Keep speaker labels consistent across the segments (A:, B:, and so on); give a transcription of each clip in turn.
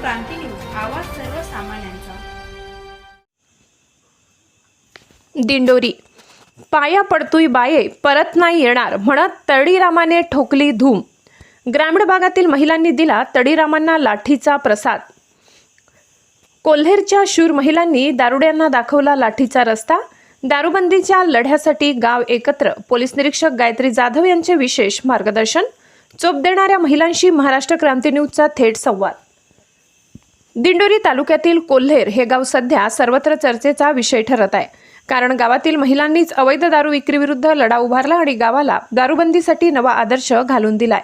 A: क्रांती news आवाज सर्वसामान्यांचा.
B: दिंडोरी. पाया पडतोय बाये परत नाही येणार म्हणत तळीरामाने ठोकली धूम. ग्रामीण भागातील महिलांनी दिला तळीरामांना लाठीचा प्रसाद. कोल्हेरच्या शूर महिलांनी दारुड्यांना दाखवला लाठीचा रस्ता. दारूबंदीच्या लढ्यासाठी गाव एकत्र पोलीस निरीक्षक गायत्री जाधव यांचे विशेष मार्गदर्शन. चोप देणाऱ्या महिलांशी महाराष्ट्र क्रांती न्यूजचा थेट संवाद. दिंडोरी तालुक्यातील कोल्हेर हे गाव सध्या सर्वत्र चर्चेचा विषय ठरत आहे. कारण गावातील महिलांनीच अवैध दारू विक्रीविरुद्ध लढा उभारला आणि गावाला दारूबंदीसाठी नवा आदर्श घालून दिलाय.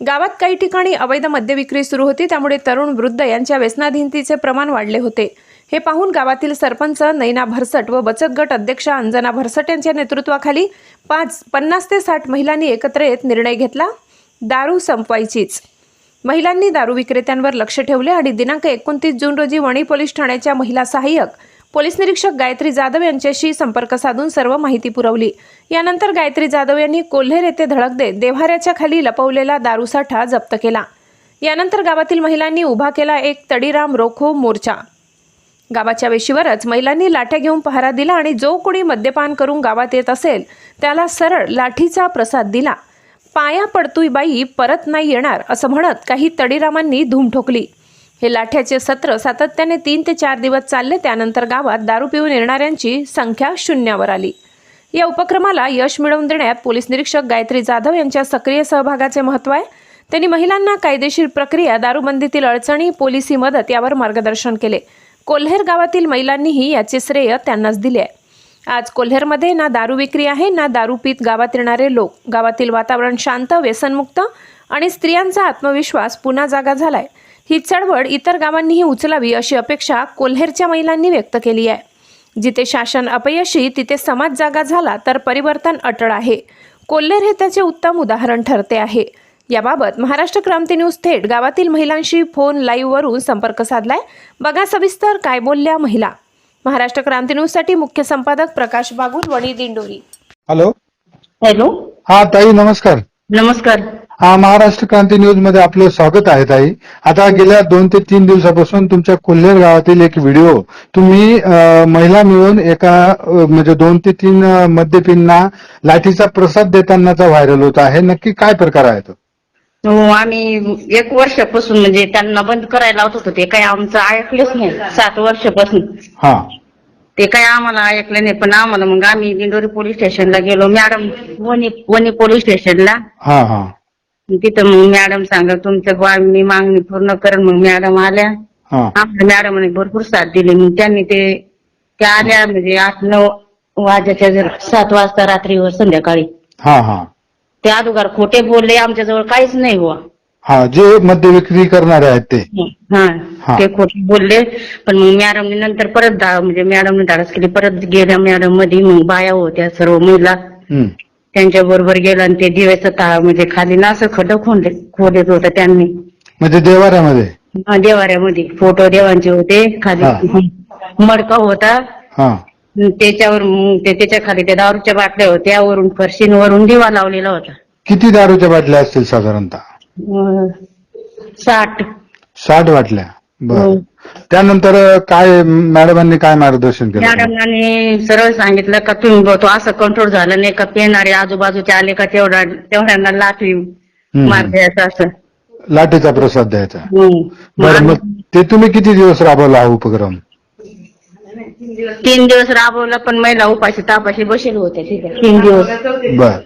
B: गावात काही ठिकाणी अवैध मद्य विक्री सुरू होती त्यामुळे तरुण वृद्ध यांच्या व्यसनाधीनतेचे प्रमाण वाढले होते. हे पाहून गावातील सरपंच नैना भरसट व बचत गट अध्यक्षा अंजना भरसट यांच्या नेतृत्वाखाली पाच पन्नास ते साठ महिलांनी एकत्र येत निर्णय घेतला. दारू संपवायचीच. महिलांनी दारू विक्रेत्यांवर लक्ष ठेवले आणि दिनांक एकोणतीस जून रोजी वणी पोलीस ठाण्याच्या महिला सहाय्यक पोलीस निरीक्षक गायत्री जाधव यांच्याशी संपर्क साधून सर्व माहिती पुरवली. यानंतर गायत्री जाधव यांनी कोल्हेर येथे धडक देत देव्हाऱ्याच्या खाली लपवलेला दारूसाठा जप्त केला. यानंतर गावातील महिलांनी उभा केला एक तडीराम रोखो मोर्चा. गावाच्या वेशीवरच महिलांनी लाठ्या घेऊन पहारा दिला आणि जो कोणी मद्यपान करून गावात येत असेल त्याला सरळ लाठीचा प्रसाद दिला. पाया पडतोय बाई परत नाही येणार असं म्हणत काही तडीरामांनी धूम ठोकली. हे लाठ्याचे सत्र सातत्याने तीन ते चार दिवस चालले त्यानंतर गावात दारू पिऊन येणाऱ्यांची संख्या शून्यावर आली. या उपक्रमाला यश मिळवून देण्यात पोलीस निरीक्षक गायत्री जाधव यांच्या सक्रिय सहभागाचे महत्त्व आहे. त्यांनी महिलांना कायदेशीर प्रक्रिया दारूबंदीतील अडचणी पोलिसी मदत यावर मार्गदर्शन केले. कोल्हेर गावातील महिलांनीही याचे श्रेय त्यांनाच दिले आहे. आज कोल्हेरमध्ये ना दारू विक्री आहे ना दारू पीत गावात येणारे लोक. गावातील वातावरण शांत व्यसनमुक्त आणि स्त्रियांचा आत्मविश्वास पुन्हा जागा झालाय. ही चळवळ इतर गावांनीही उचलावी अशी अपेक्षा कोल्हेरच्या महिलांनी व्यक्त केली आहे. जिथे शासन अपयशी तिथे समाज जागा झाला तर परिवर्तन अटळ आहे. कोल्हेर हे त्याचे उत्तम उदाहरण ठरते आहे. याबाबत महाराष्ट्र क्रांती न्यूज थेट गावातील महिलांशी फोन लाईव्हवरून संपर्क साधलाय. बघा सविस्तर काय बोलल्या महिला. महाराष्ट्र क्रांती न्यूजसाठी मुख्य संपादक प्रकाश बागुल वणी दिंडोरी.
C: हॅलो?
D: हॅलो?
C: हा ताई नमस्कार.
D: नमस्कार.
C: हा महाराष्ट्र क्रांती न्यूजमध्ये आपलं स्वागत आहे ताई. आता गेल्या दोन ते तीन दिवसापासून तुमच्या कोल्हेर गावातील एक व्हिडिओ. तुम्ही अं, महिला मिळून एका अं, म्हणजे दोन ते तीन अं, मद्यपींना लाठीचा प्रसाद देतानाचा व्हायरल होत आहे. नक्की काय प्रकार आहे तो
D: हो आम्ही एक वर्षापासून म्हणजे त्यांना बंद करायला लावत होतो. ते काही आमचं ऐकलंच नाही. सात वर्षापासून.
C: हा.
D: ते काही आम्हाला ऐकलं नाही पण आम्हाला मग आम्ही दिंडोरी पोलीस स्टेशनला गेलो. मॅडम वणी वणी पोलीस स्टेशनला.
C: हा हा.
D: तिथं मग मॅडम सांगा तुमचं बुवा मी मागणी पूर्ण करेन. मग मॅडम आल्या.
C: हा.
D: आम्हाला मॅडमने भरपूर साथ दिली. मग त्यांनी ते त्या आल्या म्हणजे आठ नऊ वाजाच्या जर सात वाजता रात्रीवर संध्याकाळी.
C: हा हा.
D: ते अगोदर खोटे बोलले आमच्याजवळ काहीच नाही बुवा.
C: हा जे मद्य विक्री करणारे आहेत ते.
D: हा
C: हा.
D: ते खोटे बोलले पण मग मॅडमने नंतर परत म्हणजे मॅडमने धाडस केली परत गेल्या मॅडममध्ये मग बाया होत्या सर्व महिला.
C: हम्म.
D: त्यांच्या बरोबर गेला आणि ते दिव्याचं ता म्हणजे खाली ना असं खड्डं खोदले खोदत होतं त्यांनी.
C: म्हणजे देवाऱ्यामध्ये?
D: हा, देवाऱ्यामध्ये. फोटो देवांचे होते खाली मडका होता.
C: हा.
D: त्याच्यावर त्याच्याखाली त्या दारूच्या बाटल्या होत्या वरून फरशींवरून दिवा लावलेला होता.
C: किती दारूच्या बाटल्या असतील साधारणतः?
D: अं, साठ.
C: साठ बाटल्या? बर.
D: हो.
C: त्यानंतर काय मॅडमांनी काय मार्गदर्शन केलं?
D: मॅडमने सरळ सांगितलं का तुम्ही बुवा तो असं कंट्रोल झालं नाही का पेणारे आजूबाजूचे आले का तेवढा तेवढ्यांना लाठी मार द्यायचा असं.
C: लाठीचा प्रसाद द्यायचा.
D: हम्म.
C: बरं मग ते तुम्ही किती दिवस राबवला हा उपक्रम?
D: तीन दिवस राबवला पण महिला उपाशी तापाशी बसेल होत्या ठीक आहे. तीन दिवस.
C: बर.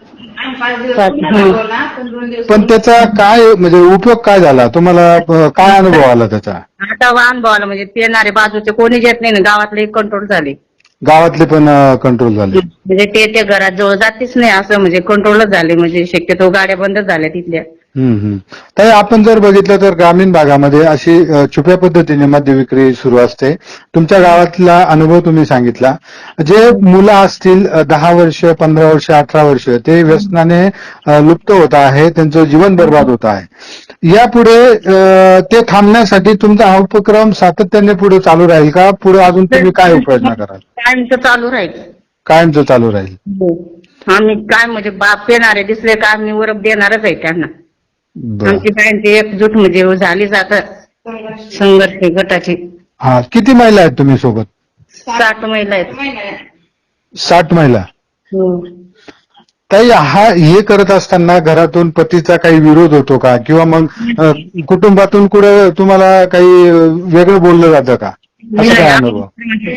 C: पण त्याचा काय म्हणजे उपयोग काय झाला? तुम्हाला अं, काय अनुभव आला त्याचा?
D: आता अनुभवाला म्हणजे पेणारे बाजूचे कोणीच येत नाही ना गावातले कंट्रोल झाले.
C: गावातले पण कंट्रोल झाले.
D: म्हणजे ते त्या घरात जवळ जातीच नाही असं म्हणजे कंट्रोलच झाले म्हणजे शक्यतो गाड्या बंदच झाल्या तिथल्या.
C: हम्म हम्म. ताई आपण जर बघितलं तर ग्रामीण भागामध्ये अशी छुप्या पद्धतीने मद्य विक्री सुरू असते. तुमच्या गावातला अनुभव तुम्ही सांगितला. जे मुलं असतील दहा वर्ष पंधरा वर्ष अठरा वर्ष ते व्यसनाने लुप्त होत आहे त्यांचं जीवन बर्बाद होत आहे. यापुढे ते थांबण्यासाठी तुमचा हा उपक्रम सातत्याने पुढे चालू राहील का? पुढे अजून तुम्ही काय उपाययोजना कराल?
D: टाइमचं चालू राहील.
C: कायमचं चालू राहील.
D: हो. आम्ही काय म्हणजे बाप पेणारे दिसले का आम्ही वरप देणारच आहे त्यांना. आमची एकजूट म्हणजे झाली जात संघर्ष गटाची.
C: हा किती महिला आहेत तुम्ही सोबत?
D: साठ महिला आहेत.
C: साठ महिला.
D: हो.
C: ताई हा हे करत असताना घरातून पतीचा काही विरोध होतो का? किंवा मग कुटुंबातून कुठं तुम्हाला काही वेगळं बोललं जातं का? असं काय अनुभव?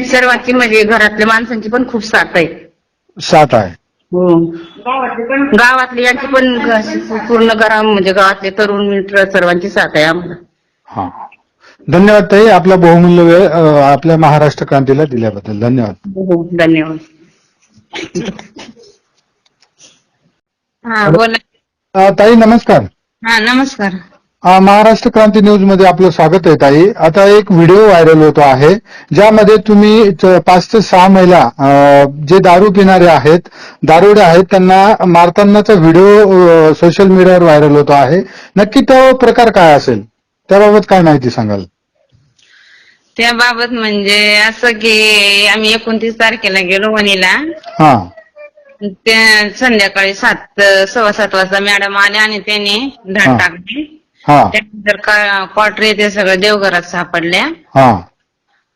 D: सर्वांची म्हणजे घरातल्या माणसांची पण खूप साथ आहे.
C: सात आहे.
D: हो गावातली यांची पण पूर्ण घरा म्हणजे गावातले तरुण मित्र सर्वांची साथ आहे आम्हाला.
C: हा. धन्यवाद ताई आपला बहुमूल्य वेळ आपल्या महाराष्ट्र क्रांतीला दिल्याबद्दल. धन्यवाद.
D: धन्यवाद. हा बोला.
C: ताई नमस्कार.
D: हा नमस्कार.
C: महाराष्ट्र क्रांती न्यूजमध्ये आपलं स्वागत आहे ताई. आता एक व्हिडिओ व्हायरल होतो आहे ज्यामध्ये तुम्ही पाच ते सहा महिला जे दारू पिणारे आहेत दारुडे आहेत त्यांना मारतानाचा व्हिडिओ सोशल मीडियावर व्हायरल होतो आहे. नक्की तो प्रकार काय असेल? त्याबाबत काय माहिती सांगाल?
E: त्याबाबत म्हणजे असं की आम्ही एकोणतीस तारखेला गेलो वणीला.
C: हा.
E: त्या संध्याकाळी सात सव्वा सात वाजता मॅडम आल्या आणि त्यांनी. धाड टाकली
C: हा.
E: त्यानंतर क्वार्टर ते सगळं देवघरात सापडल्या.
C: हा.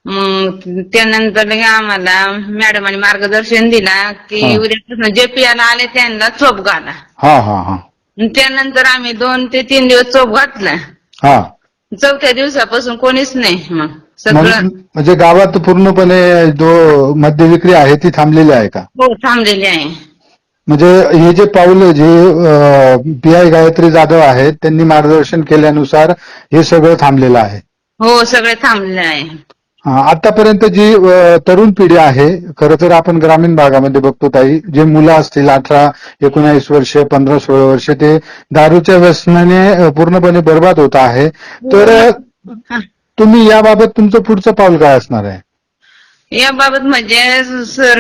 E: मग त्यानंतर लगे आम्हाला मॅडमांनी मार्गदर्शन दिला की. उद्यापासून जे पियाला आले त्यांना चोप घाला.
C: हा हा हा.
E: मग त्यानंतर आम्ही दोन ते तीन दिवस चोप घातला.
C: हा.
E: चौथ्या दिवसापासून कोणीच नाही मग. सगळं
C: म्हणजे गावात पूर्णपणे जो मद्य विक्री आहे ती थांबलेली आहे का?
E: हो थांबलेली आहे.
C: म्हणजे हे जे पाऊल J P I Gayatri Jadhav आहेत त्यांनी मार्गदर्शन केल्यानुसार हे सगळं थांबलेलं आहे.
E: हो सगळे थांबलेले आहे.
C: हा, आतापर्यंत जी अ, तरुण पिढी आहे खरं तर आपण ग्रामीण भागामध्ये बघतो ताई जे मुलं असतील अठरा एकोणावीस वर्ष पंधरा सोळा वर्ष ते दारूच्या व्यसनाने अ, पूर्णपणे बर्बाद होत आहे. तर अ, तुम्ही याबाबत तुमचं पुढचं पाऊल काय असणार आहे?
E: याबाबत म्हणजे सर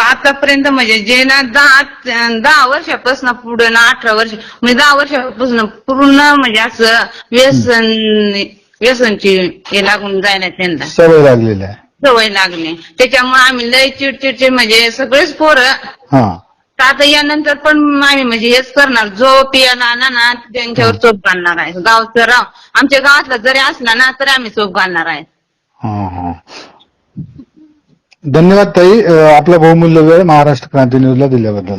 E: आतापर्यंत म्हणजे जे ना दहा दहा वर्षापासून पुढे ना अठरा वर्ष म्हणजे दहा वर्षापासून पूर्ण म्हणजे असं व्यसन व्यसनची हे लागून जायला त्यांना.
C: सवय लागलेली आहे.
E: सवय लागली. त्याच्यामुळे आम्ही लय चिडचिडचे म्हणजे सगळेच पोरं. तर आता यानंतर पण आम्ही म्हणजे हेच करणार. जो पियाला आणा ना त्यांच्यावर चोप घालणार आहे. गावचं राव आमच्या गावातला जरी असला ना तरी आम्ही चोप घालणार आहे.
C: धन्यवाद ताई. आपला बहुमूल्य वेळ महाराष्ट्र क्रांती न्यूजला दिल्याबद्दल.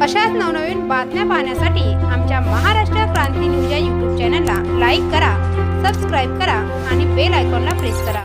F: अशाच नवनवीन बातम्या पाहण्यासाठी आमच्या महाराष्ट्र न्यूज या यूट्यूब चॅनलला लाईक करा सबस्क्राईब करा आणि बेल आयकॉनला प्रेस करा.